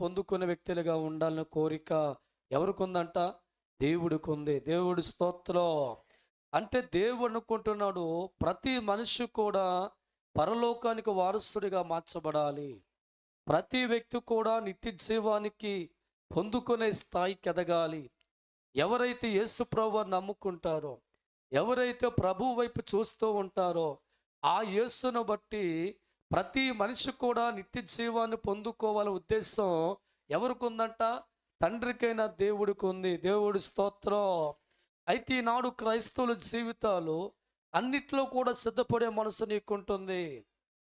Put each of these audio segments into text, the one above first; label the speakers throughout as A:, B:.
A: పొందుకునే వ్యక్తులుగా ఉండాలనే కోరిక ఎవరికుందంట? దేవుడికి ఉంది దేవుడి స్తోత్రం. అంటే దేవుడు అనుకుంటున్నాడు ప్రతి మనిషి కూడా పరలోకానికి వారసుడిగా మార్చబడాలి. ప్రతి వ్యక్తి కూడా నిత్య జీవానికి పొందుకునే స్థాయికి ఎదగాలి ఎవరైతే యేసు ప్రభు నమ్ముకుంటారో ఎవరైతే ప్రభు వైపు చూస్తూ ఉంటారో ఆ యేసును బట్టి ప్రతి మనిషి కూడా నిత్య జీవాన్ని పొందుకోవాలనే ఉద్దేశం ఎవరికి ఉందంట తండ్రికైనా దేవుడికి ఉంది దేవుడి స్తోత్రం. అయితే ఈనాడు క్రైస్తవుల జీవితాలు అన్నిట్లో కూడా సిద్ధపడే మనసు నీకుంటుంది.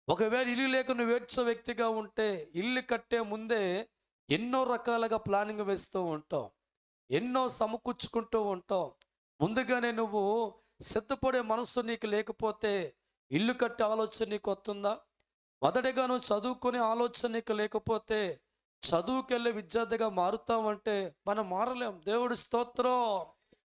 A: ఒకవేళ ఇల్లు లేక నువ్వు ఏడ్చే వ్యక్తిగా ఉంటే ఇల్లు కట్టే ముందే ఎన్నో రకాలుగా ప్లానింగ్ వేస్తూ ఉంటావు ఎన్నో సమకూర్చుకుంటూ ఉంటావు ముందుగానే నువ్వు సిద్ధపడే మనసు నీకు లేకపోతే ఇల్లు కట్టే ఆలోచన నీకు వస్తుందా మొదటిగా నువ్వు చదువుకునే ఆలోచన నీకు లేకపోతే చదువుకెళ్ళే విద్యార్థిగా మారుతామంటే మనం మారలేం. దేవుడి స్తోత్రం.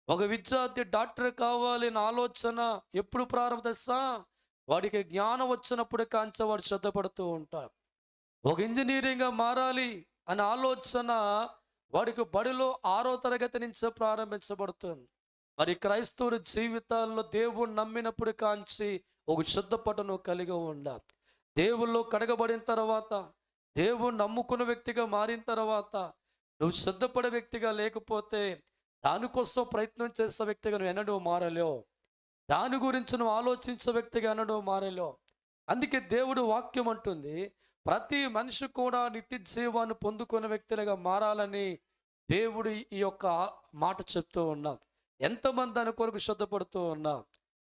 A: ఒక విద్యార్థి డాక్టర్ కావాలి అనే ఆలోచన ఎప్పుడు ప్రారంభిస్తా వాడికి జ్ఞానం వచ్చినప్పుడు కాంచే వాడు శ్రద్ధపడుతూ ఉంటాడు. ఒక ఇంజనీరింగ్గా మారాలి అనే ఆలోచన వాడికి బడిలో ఆరో తరగతి నుంచే ప్రారంభించబడుతుంది. మరి క్రైస్తవుడి జీవితాల్లో దేవుడు నమ్మినప్పుడు కాంచి ఒక శుద్ధపటను కలిగి ఉండాలి. దేవుళ్ళు కడగబడిన తర్వాత దేవుడు నమ్ముకున్న వ్యక్తిగా మారిన తర్వాత నువ్వు సిద్ధపడే వ్యక్తిగా లేకపోతే దానికోసం ప్రయత్నం చేసే వ్యక్తిగా నువ్వు ఎన్నడూ మారలేవు. దాని గురించి నువ్వు ఆలోచించే వ్యక్తిగా ఎన్నడూ మారలేవు. అందుకే దేవుడు వాక్యం అంటుంది ప్రతి మనిషి కూడా నిత్య జీవాన్ని పొందుకునే వ్యక్తులుగా మారాలని దేవుడు ఈ యొక్క మాట చెప్తూ ఉన్నాం. ఎంతమంది దాని కొరకు శ్రద్ధపడుతూ ఉన్నాం.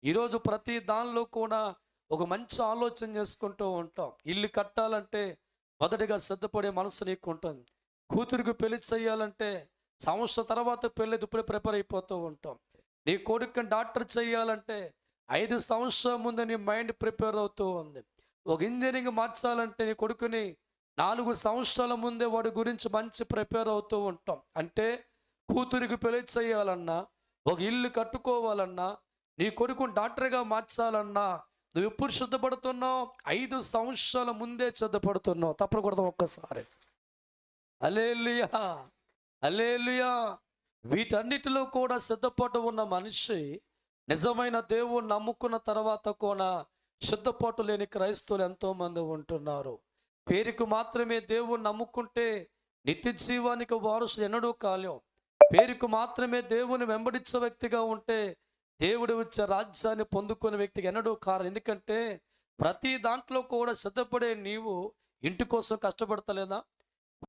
A: ఈరోజు ప్రతి దానిలో కూడా ఒక మంచి ఆలోచన చేసుకుంటూ ఉంటాం. ఇల్లు కట్టాలంటే మొదటిగా సిద్ధపడే మనసు నీకు ఉంటుంది. కూతురికి పెళ్ళి చేయాలంటే సంవత్సరం తర్వాత పెళ్ళి ఇప్పుడే ప్రిపేర్ అయిపోతూ ఉంటాం. నీ కొడుకుని డాక్టర్ చేయాలంటే ఐదు సంవత్సరాల ముందు నీ మైండ్ ప్రిపేర్ అవుతూ ఉంది. ఒక ఇంజనీరింగ్ మార్చాలంటే నీ కొడుకుని నాలుగు సంవత్సరాల ముందే వాడి గురించి మంచి ప్రిపేర్ అవుతూ ఉంటాం. అంటే కూతురికి పెళ్ళి చేయాలన్నా ఒక ఇల్లు కట్టుకోవాలన్నా నీ కొడుకుని డాక్టర్గా మార్చాలన్నా నువ్వు ఎప్పుడు సిద్ధపడుతున్నావు? ఐదు సంవత్సరాల ముందే సిద్ధపడుతున్నావు. తప్పకూడదు ఒక్కసారి. అలేలుయా అలేలుయా వీటన్నిటిలో కూడా సిద్ధపాటు ఉన్న మనిషి నిజమైన దేవుణ్ణి నమ్ముకున్న తర్వాత కూడా సిద్ధపాటు లేని క్రైస్తవులు ఎంతోమంది ఉంటున్నారు. పేరుకు మాత్రమే దేవుణ్ణి నమ్ముకుంటే నిత్య జీవానికి వారసులు ఎన్నడూ కాలేం. పేరుకు మాత్రమే దేవుని వెంబడించే వ్యక్తిగా ఉంటే దేవుడు వచ్చే రాజ్యాన్ని పొందుకునే వ్యక్తికి ఎన్నడూ కారు. ఎందుకంటే ప్రతి దాంట్లో కూడా సిద్ధపడే నీవు ఇంటి కోసం కష్టపడతలేదా?